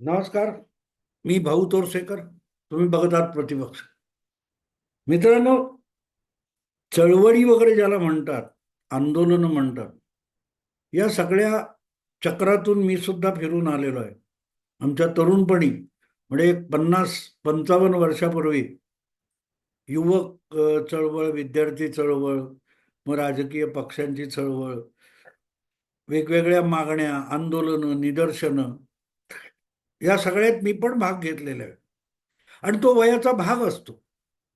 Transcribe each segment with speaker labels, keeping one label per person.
Speaker 1: नमस्कार मी भाऊ तोरसेकर तुम्ही बघत आहात प्रतिपक्ष. मित्रांनो चळवळी वगैरे ज्याला म्हणतात आंदोलन म्हणतात या सगळ्या चक्रातून मी सुद्धा फिरून आलेलो आहे. आमच्या तरुणपणी म्हणजे एक पन्नास पंचावन्न वर्षापूर्वी युवक चळवळ विद्यार्थी चळवळ मग राजकीय पक्षांची चळवळ वेगवेगळ्या मागण्या आंदोलनं निदर्शनं या सगळ्यात मी पण भाग घेतलेला आहे. आणि तो वयाचा भाग असतो.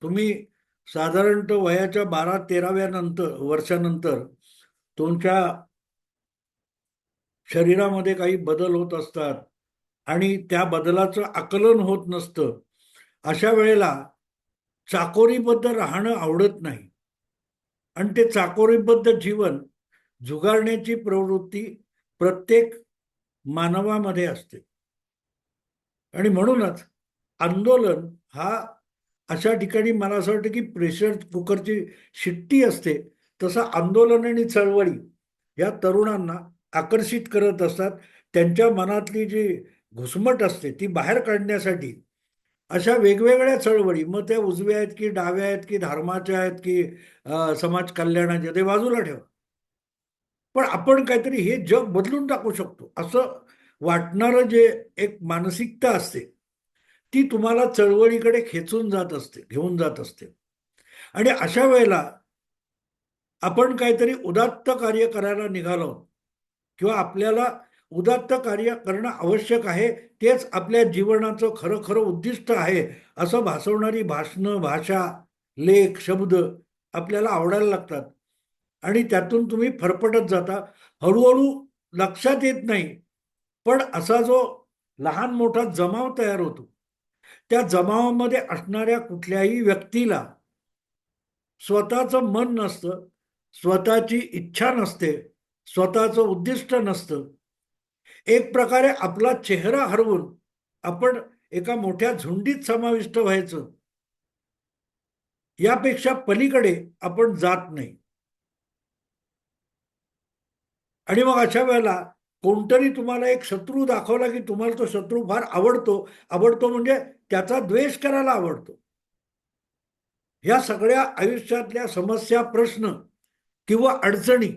Speaker 1: तुम्ही साधारणतः वयाच्या बारा तेराव्या नंतर वर्षानंतर तुमच्या शरीरामध्ये काही बदल होत असतात आणि त्या बदलाचं आकलन होत नसतं. अशा वेळेला चाकोरीबद्ध राहणं आवडत नाही. आणि ते चाकोरीबद्ध जीवन झुगारण्याची प्रवृत्ती प्रत्येक मानवामध्ये असते. आणि म्हणूनच आंदोलन हा अशा ठिकाणी मला असं वाटतं की प्रेशर कुकरची शिट्टी असते तसं आंदोलन आणि चळवळी या तरुणांना आकर्षित करत असतात. त्यांच्या मनातली जी घुसमट असते ती बाहेर काढण्यासाठी अशा वेगवेगळ्या चळवळी मग त्या उजव्या आहेत की डाव्या आहेत की धर्माच्या आहेत की समाज कल्याणाच्या ते बाजूला ठेवा. पण आपण काहीतरी हे जग बदलून टाकू शकतो असं वाटणारं जे एक मानसिकता असते ती तुम्हाला चळवळीकडे खेचून जात असते घेऊन जात असते. आणि अशा वेळेला आपण काहीतरी उदात्त कार्य करायला निघालो किंवा आपल्याला उदात्त कार्य करणं आवश्यक आहे तेच आपल्या जीवनाचं खरं खरं उद्दिष्ट आहे असं भासवणारी भाषणं भाषा लेख शब्द आपल्याला आवडायला लागतात. आणि त्यातून तुम्ही फरफटत जाता. हळूहळू लक्षात येत नाही. पण असा जो लहान मोठा जमाव तयार होतो त्या जमावामध्ये असणाऱ्या कुठल्याही व्यक्तीला स्वतःचं मन नसतं स्वतःची इच्छा नसते स्वतःचं उद्दिष्ट नसतं. एक प्रकारे आपला चेहरा हरवून आपण एका मोठ्या झुंडीत समाविष्ट व्हायचं यापेक्षा पलीकडे आपण जात नाही. आणि मग अशा वेळेला कोणतरी तुम्हाला एक शत्रू दाखवला की तुम्हाला तो शत्रू फार आवडतो. आवडतो म्हणजे त्याचा द्वेष करायला आवडतो. ह्या सगळ्या आयुष्यातल्या समस्या प्रश्न किंवा अडचणी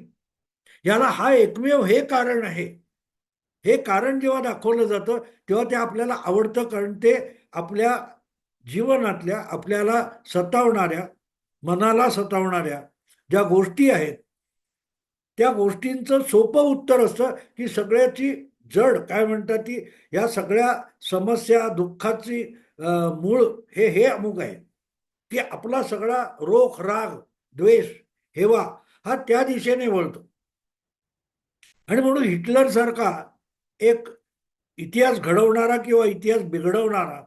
Speaker 1: याला हा एकमेव हे कारण आहे. हे कारण जेव्हा दाखवलं जातं तेव्हा ते आपल्याला आवडतं कारण ते आपल्या जीवनातल्या आपल्याला सतावणाऱ्या मनाला सतावणाऱ्या ज्या गोष्टी आहेत त्या गोष्टींचं सोपं उत्तर असतं की सगळ्याची जड काय म्हणतात ती या सगळ्या समस्या दुःखाची मूळ हे हे अमुक आहे की आपला सगळा रोख राग द्वेष हेवा हा त्या दिशेने वळतो. आणि म्हणून हिटलर सारखा एक इतिहास घडवणारा किंवा इतिहास बिघडवणारा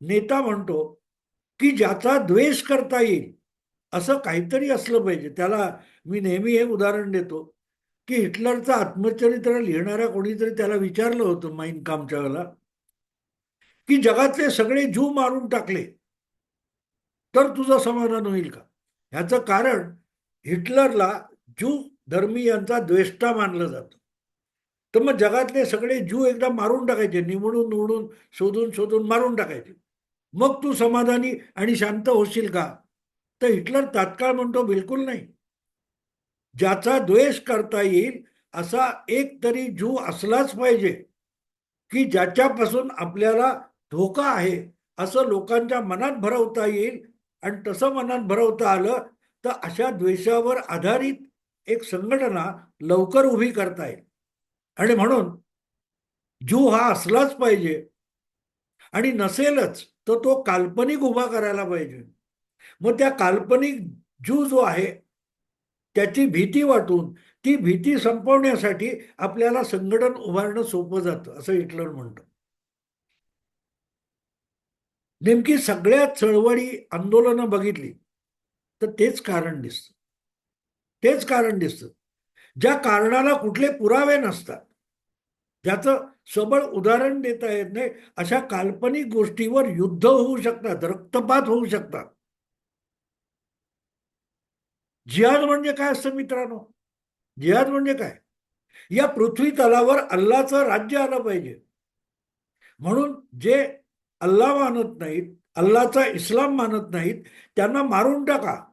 Speaker 1: नेता म्हणतो की ज्याचा द्वेष करता येईल असं काहीतरी असलं पाहिजे. त्याला मी नेहमी हे उदाहरण देतो की हिटलरचं आत्मचरित्र लिहिणाऱ्या कोणीतरी त्याला विचारलं होतं माईन कामच्या वेळेला की जगातले सगळे जीव मारून टाकले तर तुझं समाधान होईल का? ह्याचं कारण हिटलरला ज्यू धर्मीयांचा द्वेष्टा मानलं जातं. तर मग जगातले सगळे जू एकदा मारून टाकायचे निवडून निवडून शोधून शोधून मारून टाकायचे. मग तू समाधानी आणि शांत होशील का? तर हिटलर तात्काळ म्हणतो बिलकुल नाही. ज्याचा द्वेष करता येईल असा एक तरी जू असलाच पाहिजे की ज्याच्यापासून आपल्याला धोका आहे असं लोकांच्या मनात भरवता येईल. आणि तसं मनात भरवता आलं तर अशा द्वेषावर आधारित एक संघटना लवकर उभी करता येईल. आणि म्हणून जू हा असलाच पाहिजे. आणि नसेलच तर तो काल्पनिक उभा करायला पाहिजे. मग त्या काल्पनिक जीव जो आहे त्याची भीती वाटून ती भीती संपवण्यासाठी आपल्याला संघटन उभारणं सोपं जातं असं हिटलर म्हणतो. नेमकी सगळ्या चळवळी आंदोलनं बघितली तर तेच कारण दिसतं. तेच कारण दिसतं. ज्या कारणाला कुठले पुरावे नसतात ज्याचं सबळ उदाहरण देता येत नाही अशा काल्पनिक गोष्टीवर युद्ध होऊ शकतात रक्तपात होऊ शकतात. जिहाद म्हणजे काय असतं मित्रांनो? जिहाद म्हणजे काय? या पृथ्वी तलावर अल्लाचं राज्य आलं पाहिजे. म्हणून जे अल्ला मानत नाहीत अल्लाचा इस्लाम मानत नाहीत त्यांना मारून टाका.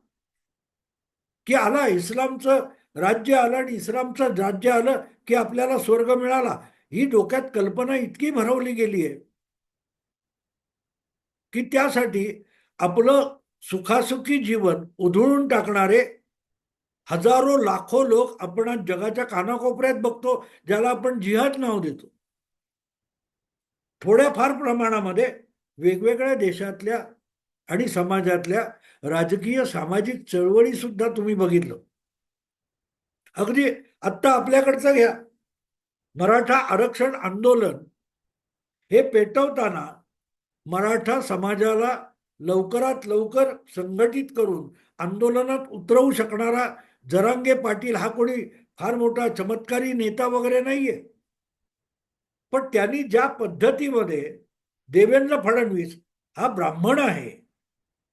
Speaker 1: की आला इस्लामचं राज्य आलं आणि इस्लामचं राज्य आलं की आपल्याला स्वर्ग मिळाला. ही डोक्यात कल्पना इतकी भरवली गेली आहे. की त्यासाठी आपलं सुखासुखी जीवन उधळून टाकणारे हजारो लाखो लोक आपण जगाच्या कानाकोपऱ्यात बघतो ज्याला आपण जिहाद नाव देतो. थोड्याफार प्रमाणामध्ये वेगवेगळ्या देशातल्या आणि समाजातल्या राजकीय सामाजिक चळवळी सुद्धा तुम्ही बघितलं. अगदी आत्ता आपल्याकडचं घ्या. मराठा आरक्षण आंदोलन हे पेटवताना मराठा समाजाला लवकरात लवकर संघटित करून आंदोलनात उतरवू शकणारा जरांगे पाटील हा कोणी फार मोठा चमत्कारी नेता वगैरे नाहीये. पण त्यांनी ज्या पद्धतीमध्ये देवेंद्र फडणवीस हा ब्राह्मण आहे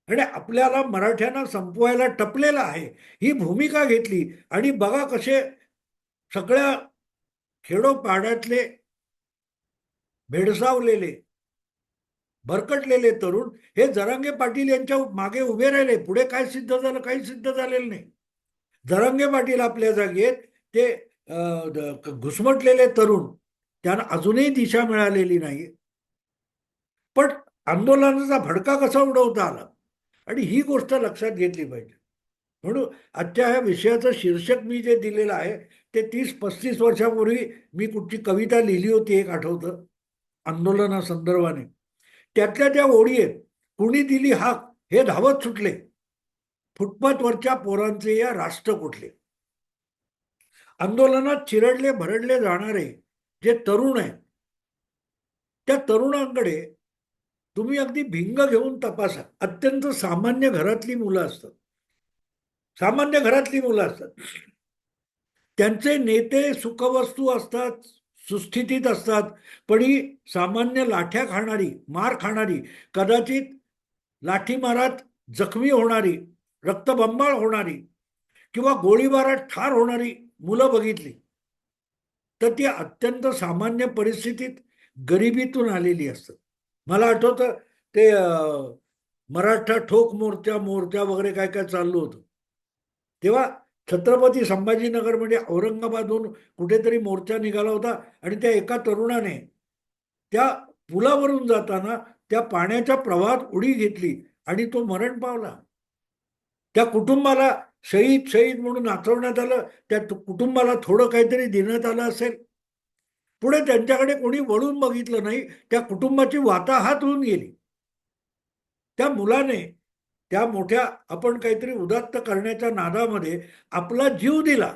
Speaker 1: आणि आपल्याला मराठ्यांना संपवायला टपलेला आहे ही भूमिका घेतली. आणि बघा कसे सगळ्या खेडोपाड्यातले भेडसावलेले भरकटलेले तरुण हे जरांगे पाटील यांच्या मागे उभे राहिले. पुढे काय सिद्ध झालं काही सिद्ध झालेलं नाही. जरांगे पाटील आपल्या जागेत ते द- घुसमटलेले तरुण त्यांना अजूनही दिशा मिळालेली नाही. पण आंदोलनाचा भडका कसा उडवता आला? आणि ही गोष्ट लक्षात घेतली पाहिजे. म्हणून आजच्या ह्या विषयाचं शीर्षक मी जे दिलेलं आहे ते तीस पस्तीस वर्षापूर्वी मी कुठची कविता लिहिली होती एक आठवतं. आंदोलनासंदर्भाने. त्यातल्या त्या ओळी आहेत. कुणी दिली हाक हे धावत सुटले. फुटपाथवरच्या पोरांचे या राष्ट्र कुठले? आंदोलनात चिरडले भरडले जाणारे जे तरुण आहेत त्या तरुणांकडे तुम्ही अगदी भिंग घेऊन तपासा. अत्यंत सामान्य घरातली मुलं असतात. सामान्य घरातली मुलं असतात. त्यांचे नेते सुखवस्तू असतात सुस्थितीत असतात पण ही सामान्य लाठ्या खाणारी मार खाणारी कदाचित लाठीमारात जखमी होणारी रक्तबंबाळ होणारी किंवा गोळीबारात ठार होणारी मुलं बघितली तर ती अत्यंत सामान्य परिस्थितीत गरिबीतून आलेली असतात. मला आठवतं ते मराठा ठोक मोर्चा मोर्चा वगैरे काय काय चाललं होतं. तेव्हा छत्रपती संभाजीनगर म्हणजे औरंगाबादहून कुठेतरी मोर्चा निघाला होता आणि त्या एका तरुणाने त्या पुलावरून जाताना त्या पाण्याच्या प्रवाहात उडी घेतली आणि तो मरण पावला. त्या कुटुंबाला शहीद शहीद म्हणून नाचवण्यात आलं त्या कुटुंबाला थोडं काहीतरी देण्यात आलं असेल. पुढे त्यांच्याकडे कोणी वळून बघितलं नाही त्या कुटुंबाची वाताहात होऊन गेली. त्या मुलाने त्या मोठ्या आपण काहीतरी उदात्त करण्याच्या नादामध्ये आपला जीव दिला.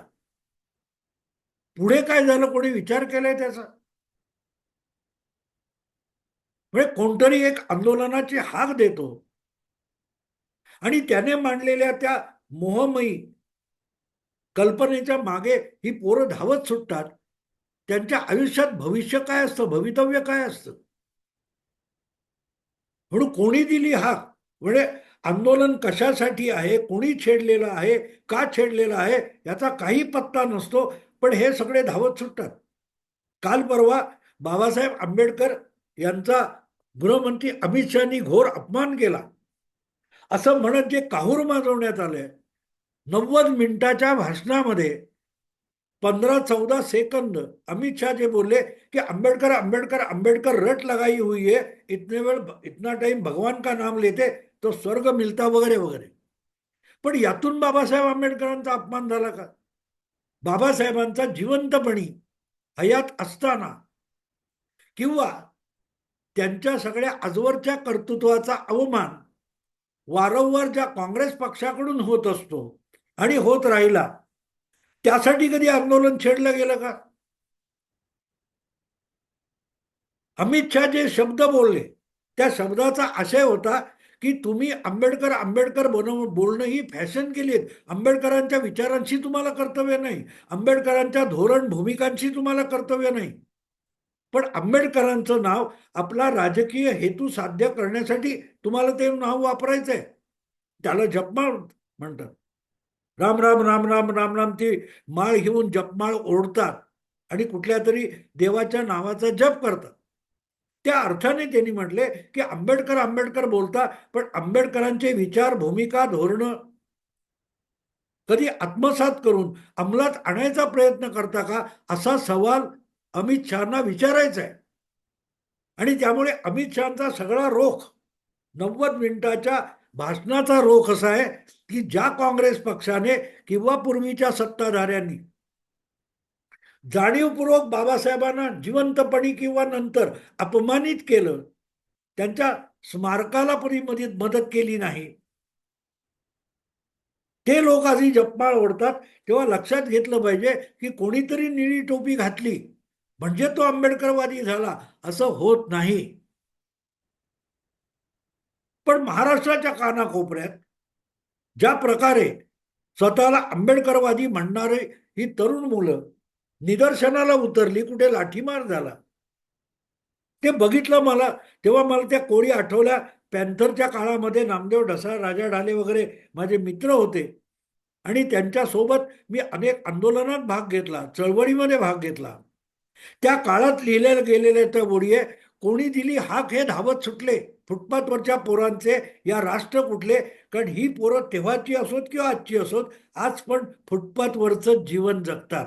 Speaker 1: पुढे काय झालं कोणी विचार केलाय त्याचा? म्हणजे कोणतरी एक आंदोलनाची हाक देतो. आणि त्याने मांडलेल्या त्या मोहमयी कल्पनेच्या मागे ही पोरं धावत सुटतात. त्यांच्या आयुष्यात भविष्य काय असतं? भवितव्य काय असतं? म्हणून कोणी दिली हाक म्हणजे आंदोलन कशासाठी आहे? कोणी छेडलेलं आहे? का छेडलेलं आहे? याचा काही पत्ता नसतो पण हे सगळे धावत सुटतात. काल परवा बाबासाहेब आंबेडकर यांचा गृहमंत्री अमित शहानी घोर अपमान केला. असं म्हणत जे काहूर माजवण्यात आलंय. नव्वद मिनिटाच्या भाषणामध्ये पंधरा चौदा सेकंद अमित शाह जे बोलले की आंबेडकर आंबेडकर आंबेडकर रट लगाई हुई है इतने वेळ इतना टाइम भगवान का नाम लेते तो स्वर्ग मिलता वगैरे वगैरे. पण यातून बाबासाहेब आंबेडकरांचा अपमान झाला का? बाबासाहेबांचा जिवंतपणी हयात असताना किंवा त्यांच्या सगळ्या आजवरच्या कर्तृत्वाचा अवमान वारंवार ज्या काँग्रेस पक्षाकडून होत असतो आणि होत राहिला त्यासाठी कधी आंदोलन छेडलं गेलं का? अमित शहा जे शब्द बोलले त्या शब्दाचा आशय होता की तुम्ही आंबेडकर आंबेडकर बनव बोलणं ही फॅशन केली आहेत. आंबेडकरांच्या विचारांशी तुम्हाला कर्तव्य नाही. आंबेडकरांच्या धोरण भूमिकांशी तुम्हाला कर्तव्य नाही. पण आंबेडकरांचं नाव आपला राजकीय हेतू साध्य करण्यासाठी तुम्हाला ते नाव वापरायचंय. त्याला जपमाळ म्हणतात. राम राम राम राम राम राम ती माळ घेऊन जपमाळ ओढतात आणि कुठल्या तरी देवाच्या नावाचा जप करतात. त्या अर्थाने त्यांनी म्हटले की आंबेडकर आंबेडकर बोलता पण आंबेडकरांचे विचार भूमिका धोरणं कधी आत्मसात करून अंमलात आणायचा प्रयत्न करता का? असा सवाल अमित शहाना विचारायचा आहे आणि त्यामुळे अमित शहाचा सगळा रोख नव्वद मिनिटाच्या भाषणाचा रोख असा आहे की ज्या काँग्रेस पक्षाने किंवा पूर्वीच्या सत्ताधाऱ्यांनी जाणीवपूर्वक बाबासाहेबांना जिवंतपणी किंवा नंतर अपमानित केलं त्यांच्या स्मारकाला परी मदत मदत केली नाही. ते लोक आधी जपमाळ ओढतात. तेव्हा लक्षात घेतलं पाहिजे की कोणीतरी निळी टोपी घातली म्हणजे तो आंबेडकरवादी झाला असं होत नाही. पण महाराष्ट्राच्या कानाकोपऱ्यात ज्या प्रकारे स्वतःला आंबेडकरवादी म्हणणारे ही तरुण मुलं निदर्शनाला उतरली कुठे लाठीमार झाला ते बघितलं मला तेव्हा मला त्या कोळी आठवल्या. पॅन्थरच्या काळामध्ये नामदेव ढसाळ राजा ढाले वगैरे माझे मित्र होते. आणि त्यांच्यासोबत मी अनेक आंदोलनात भाग घेतला चळवळीमध्ये भाग घेतला. त्या काळात लिहिल्या गेलेल्या त्या ओळी आहे कोणी दिली हाक हे धावत सुटले. फुटपाथवरच्या पोरांचे या राष्ट्र कुठले? कारण ही पोरं तेव्हाची असोत किंवा आजची असोत? आज पण फुटपाथवरचं जीवन जगतात.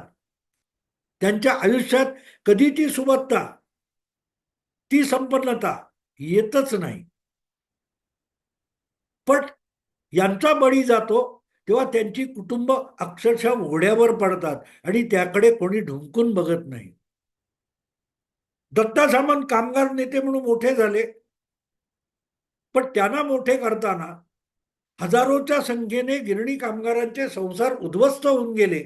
Speaker 1: त्यांच्या आयुष्यात कधी ती सुबत्ता ती संपन्नता येतच नाही. पण यांचा बळी जातो तेव्हा त्यांची कुटुंब अक्षरशः ओढ्यावर पडतात आणि त्याकडे कोणी ढुंकून बघत नाही. दत्ता सामंत कामगार नेते म्हणून मोठे झाले. पण त्यांना मोठे करताना हजारोच्या संख्येने गिरणी कामगारांचे संसार उद्ध्वस्त होऊन गेले.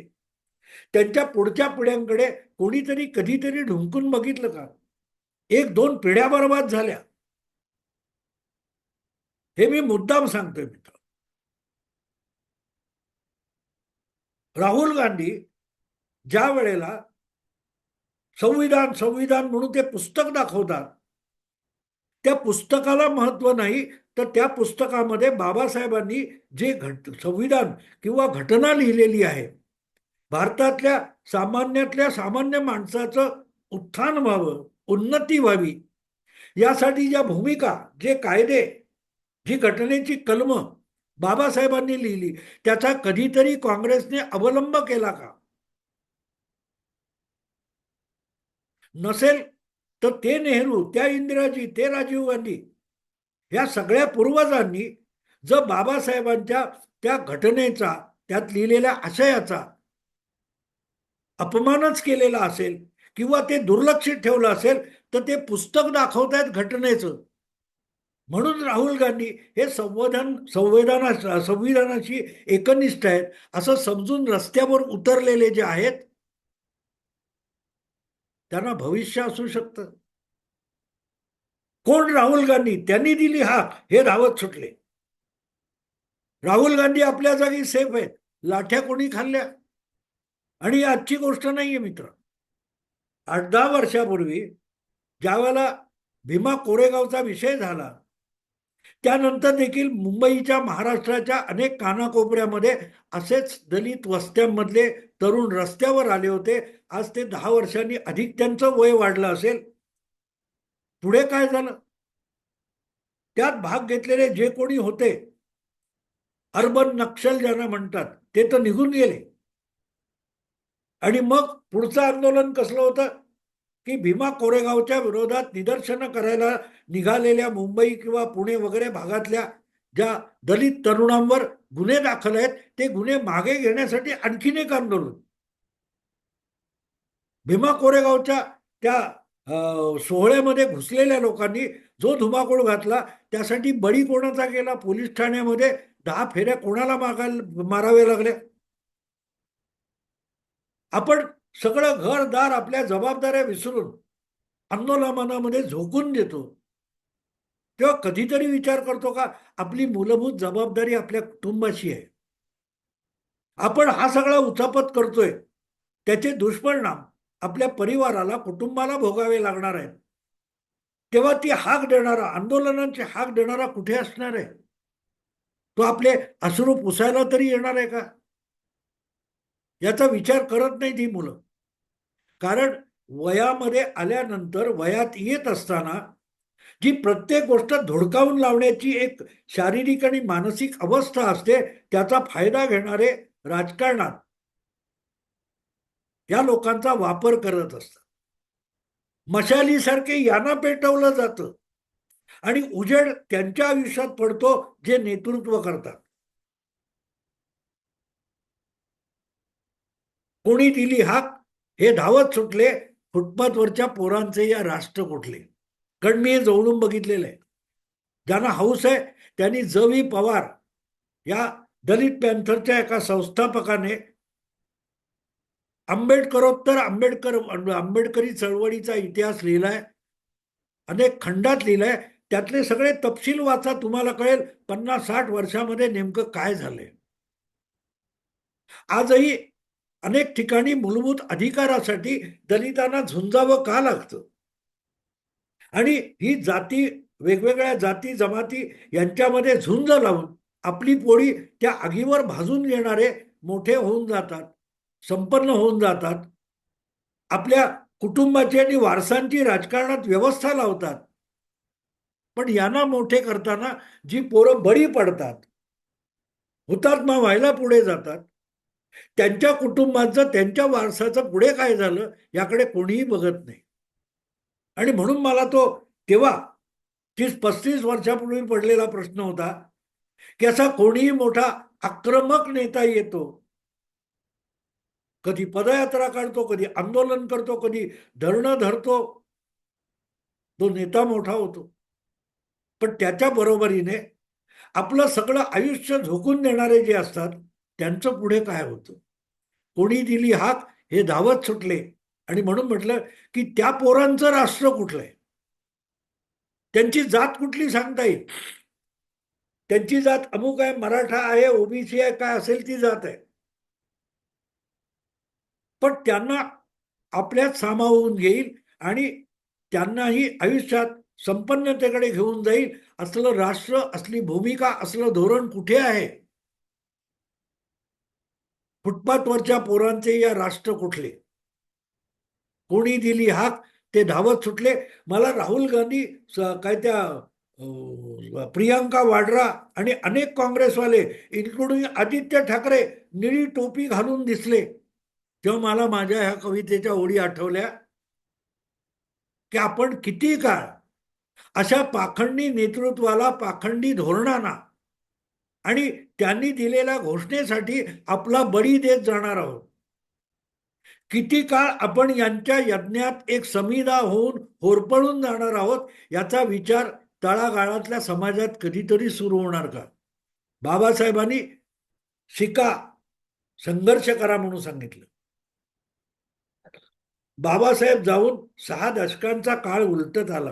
Speaker 1: त्यांच्या पुढच्या पिढ्यांकडे कोणीतरी कधीतरी ढुंकून बघितलं का? एक दोन पिढ्या बर्बाद झाल्या. हे मी मुद्दाम सांगतोय मित्र. राहुल गांधी ज्या वेळेला संविधान संविधान म्हणून ते पुस्तक दाखवतात त्या पुस्तकाला महत्त्व नाही तर त्या पुस्तकामध्ये बाबासाहेबांनी जे घट संविधान किंवा घटना लिहिलेली आहे भारतातल्या सामान्यातल्या सामान्य माणसाचं उत्थान व्हावं उन्नती व्हावी यासाठी ज्या भूमिका जे कायदे जी घटनेची कलम बाबासाहेबांनी लिहिली त्याचा कधीतरी काँग्रेसने अवलंब केला का? नसेल तर ते नेहरू त्या इंदिराजी ते राजीव गांधी या सगळ्या पूर्वजांनी जर बाबासाहेबांच्या त्या घटनेचा त्यात लिहिलेल्या आशयाचा अपमानच केलेला असेल किंवा ते दुर्लक्षित ठेवलं असेल तर ते पुस्तक दाखवतायत घटनेचं. म्हणून राहुल गांधी हे संविधान संविधाना संविधानाशी एकनिष्ठ आहेत असं समजून रस्त्यावर उतरलेले जे आहेत त्यांना भविष्य असू शकतं. कोण राहुल गांधी? त्यांनी दिली हा हे धावत सुटले. राहुल गांधी आपल्या जागी सेफ आहेत. लाठ्या कोणी खाल्ल्या? आणि आजची गोष्ट नाहीये मित्र. आठ दहा वर्षापूर्वी ज्यावेळेला भीमा कोरेगावचा विषय झाला त्यानंतर देखील मुंबईच्या महाराष्ट्राच्या अनेक कानाकोपऱ्यामध्ये असेच दलित वस्त्यांमधले तरुण रस्त्यावर आले होते. आज ते दहा वर्षांनी अधिक त्यांचं वय वाढलं असेल. पुढे काय झालं? त्यात भाग घेतलेले जे कोणी होते अर्बन नक्षल ज्यांना म्हणतात ते तर निघून गेले. आणि मग पुढचं आंदोलन कसलं होतं? की भीमा कोरेगावच्या विरोधात निदर्शनं करायला निघालेल्या मुंबई किंवा पुणे वगैरे भागातल्या ज्या दलित तरुणांवर गुन्हे दाखल आहेत ते गुन्हे मागे घेण्यासाठी आणखीन एक आंदोलन. भीमा कोरेगावच्या त्या सोहळ्यामध्ये घुसलेल्या लोकांनी जो धुमाकूळ घातला त्यासाठी बळी कोणाचा गेला? पोलीस ठाण्यामध्ये दहा फेऱ्या कोणाला मागायला माराव्या लागल्या आपण सगळं घरदार आपल्या जबाबदाऱ्या विसरून आंदोलनामध्ये झोकून देतो. तेव्हा कधीतरी विचार करतो का आपली मूलभूत जबाबदारी आपल्या कुटुंबाची आहे. आपण हा सगळा उचापत करतोय. त्याचे दुष्परिणाम आपल्या परिवाराला कुटुंबाला भोगावे लागणार आहेत. तेव्हा ती हाक देणारा आंदोलनांची हाक देणारा कुठे असणार आहे? तो आपले अश्रू पुसायला तरी येणार आहे का? याचा विचार करत नाही ती मुलं. कारण वयामध्ये आल्यानंतर वयात येत असताना जी प्रत्येक गोष्ट धुडकावून लावण्याची एक शारीरिक आणि मानसिक अवस्था असते त्याचा फायदा घेणारे राजकारणात या लोकांचा वापर करत असतात. मशालीसारखे यांना पेटवलं जातं आणि उजेड त्यांच्या आयुष्यात पडतो जे नेतृत्व करतात. कोणी दिली हाक हे धावत सुटले फुटपाथवरच्या पोरांचे या राष्ट्र कुठले? कारण मी हे जवळून बघितलेलं आहे. ज्यांना हौस आहे त्यांनी जवी पवार या दलित पॅन्थरच्या एका संस्थापकाने आंबेडकरोत्तर आंबेडकर आंबेडकरी चळवळीचा इतिहास लिहिलाय अनेक खंडात लिहिलाय. त्यातले सगळे तपशील वाचा तुम्हाला कळेल पन्नास साठ वर्षामध्ये नेमकं काय झालंय. आजही अनेक ठिकाणी मूलभूत अधिकारासाठी दलितांना झुंजावं का लागतं? आणि ही जाती वेगवेगळ्या जाती जमाती यांच्यामध्ये झुंज लावून आपली पोळी त्या आगीवर भाजून घेणारे मोठे होऊन जातात संपन्न होऊन जातात. आपल्या कुटुंबाची आणि वारसांची राजकारणात व्यवस्था लावतात. पण यांना मोठे करताना जी पोरं बळी पडतात हुतात्मा व्हायला पुढे जातात. त्यांच्या कुटुंबाचं त्यांच्या वारसाचं पुढे काय झालं याकडे कोणीही बघत नाही. आणि म्हणून मला तो तेव्हा तीस पस्तीस वर्षापूर्वी पडलेला प्रश्न होता की असा कोणीही मोठा आक्रमक नेता येतो. कधी पदयात्रा काढतो कधी आंदोलन करतो कधी धरणं धरतो. तो नेता मोठा होतो. पण त्याच्या बरोबरीने आपलं सगळं आयुष्य झोकून देणारे जे असतात त्यांचं पुढे काय होतं? कोणी दिली हाक हे धावत सुटले. आणि म्हणून म्हटलं की त्या पोरांचं राष्ट्र कुठलं आहे? त्यांची जात कुठली सांगता येईल? त्यांची जात अमुक आहे मराठा आहे ओबीसी आहे काय असेल ती जात आहे. पण त्यांना आपल्यात सामावून घेईल आणि त्यांनाही आयुष्यात संपन्नतेकडे घेऊन जाईल. असलं राष्ट्र असली भूमिका असलं धोरण कुठे आहे? फुटपाथवरच्या पोरांचे या राष्ट्र कुठले? कोणी दिली हाक? ते धावत सुटले. मला राहुल गांधी काय त्या प्रियांका वाड्रा आणि अनेक काँग्रेसवाले इन्क्लुडिंग आदित्य ठाकरे निळी टोपी घालून दिसले. तेव्हा मला माझ्या ह्या कवितेच्या ओळी आठवल्या. की आपण किती काळ अशा पाखंडी नेतृत्वाला पाखंडी धोरणांना आणि त्यांनी दिलेल्या घोषणेसाठी आपला बळी देत जाणार आहोत. किती काळ आपण यांच्या यज्ञात एक समिदा होऊन होरपळून जाणार आहोत याचा विचार तळागाळातल्या समाजात कधीतरी सुरू होणार का? बाबासाहेबांनी शिका संघर्ष करा म्हणून सांगितलं. बाबासाहेब जाऊन सहा दशकांचा काळ उलटत आला.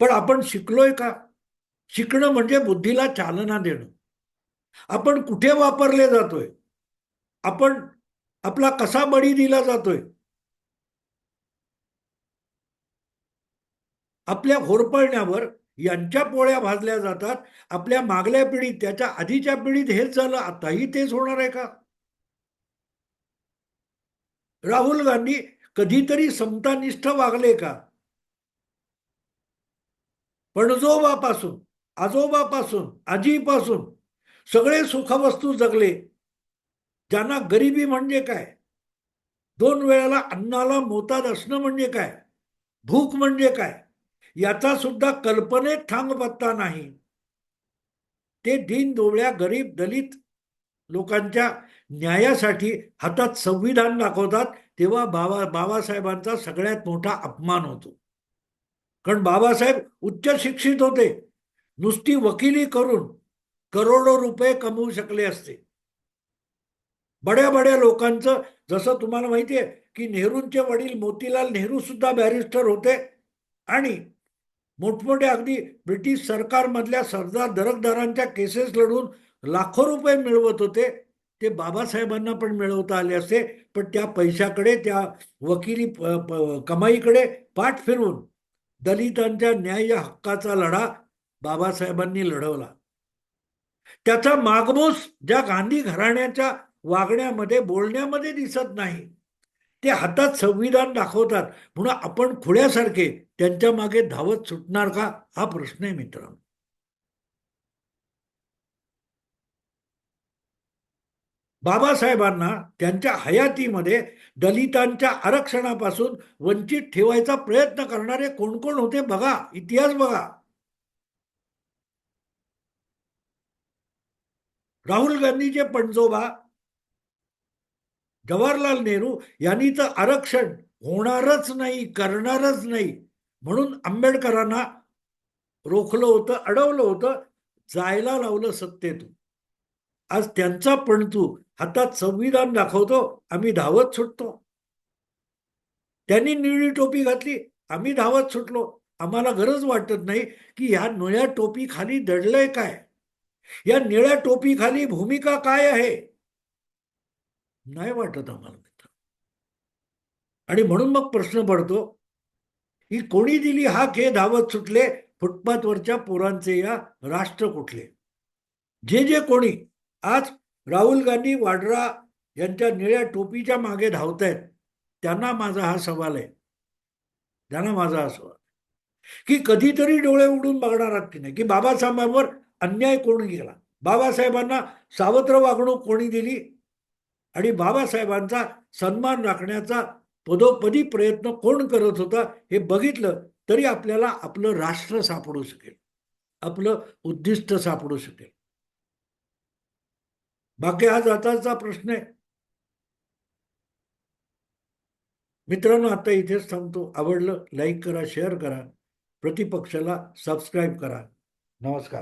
Speaker 1: पण आपण शिकलोय का? शिकणं म्हणजे बुद्धीला चालना देणं. आपण कुठे वापरले जातोय? आपण आपला कसा बळी दिला जातोय? आपल्या होरपळण्यावर यांच्या पोळ्या भाजल्या जातात. आपल्या मागल्या पिढीत त्याच्या आधीच्या पिढीत हेच झालं आताही तेच होणार आहे का? राहुल गांधी कधीतरी समतानिष्ठ वागले का? पणजोबापासून. आजोबापासून आजीपासून सगळे सुखवस्तू जगले. ज्यांना गरिबी म्हणजे काय? दोन वेळाला अन्नाला मोताद असणं म्हणजे काय? भूक म्हणजे काय? याचा सुद्धा कल्पनेत ठांग पत्ता नाही. ते दिन दोवळ्या गरीब दलित लोकांच्या न्यायासाठी हातात संविधान दाखवतात तेव्हा बाबा बाबासाहेबांचा सगळ्यात मोठा अपमान होतो. कारण बाबासाहेब उच्च शिक्षित होते. नुसती वकिली करून करोडो रुपये कमवू शकले असते. बड्या बड्या लोकांचं जसं तुम्हाला माहिती आहे की नेहरूंचे वडील मोतीलाल नेहरू सुद्धा बॅरिस्टर होते आणि मोठमोठ्या अगदी ब्रिटिश सरकारमधल्या सरदार दरकदारांच्या केसेस लढून लाखो रुपये मिळवत होते. ते बाबासाहेबांना पण मिळवता आले असते पण त्या पैशाकडे त्या वकिली कमाईकडे पाठ फिरवून दलितांच्या न्याय हक्काचा लढा बाबासाहेबांनी लढवला. त्याचा मागमूस ज्या गांधी घराण्याच्या वागण्यामध्ये बोलण्यामध्ये दिसत नाही ते हातात संविधान दाखवतात. म्हणून आपण खुळ्यासारखे त्यांच्या मागे धावत सुटणार का? हा प्रश्न आहे मित्रांनो. बाबासाहेबांना त्यांच्या हयातीमध्ये दलितांच्या आरक्षणापासून वंचित ठेवायचा प्रयत्न करणारे कोण कोण होते? बघा इतिहास बघा. राहुल गांधीचे पणजोबा जवाहरलाल नेहरू यांनी तर आरक्षण होणारच नाही करणारच नाही म्हणून आंबेडकरांना रोखलं होतं अडवलं होतं जायला लावलं सत्तेतून. आज त्यांचा पणतू हातात संविधान दाखवतो आम्ही धावत सुटतो. त्यांनी निळी टोपी घातली आम्ही धावत सुटलो. आम्हाला गरज वाटत नाही की ह्या निळ्या टोपी खाली दडलंय काय? या निळ्या टोपीखाली भूमिका काय आहे? नाही वाटत आम्हाला मित्र आणि म्हणून मग प्रश्न पडतो की कोणी दिली हा खे धावत सुटले फुटपाथवरच्या पोरांचे या राष्ट्र कुठले? जे जे कोणी आज राहुल गांधी वाड्रा यांच्या निळ्या टोपीच्या मागे धावत आहेत त्यांना माझा हा सवाल आहे. त्यांना माझा हा सवाल की कधीतरी डोळे उडून बघणार आहात की नाही? की बाबासाहेबांवर अन्याय कोण केला? बाबासाहेबांना सावत्र वागणूक कोणी दिली? आणि बाबासाहेबांचा सन्मान राखण्याचा पदोपदी प्रयत्न कोण करत होता हे बघितलं तरी आपल्याला आपलं राष्ट्र सापडू शकेल. आपलं उद्दिष्ट सापडू शकेल. बाकी हा जाताचा प्रश्न आहे. मित्रांनो आता इथेच थांबतो. आवडलं लाईक करा शेअर करा. प्रतिपक्षाला सबस्क्राईब करा. नमस्कार.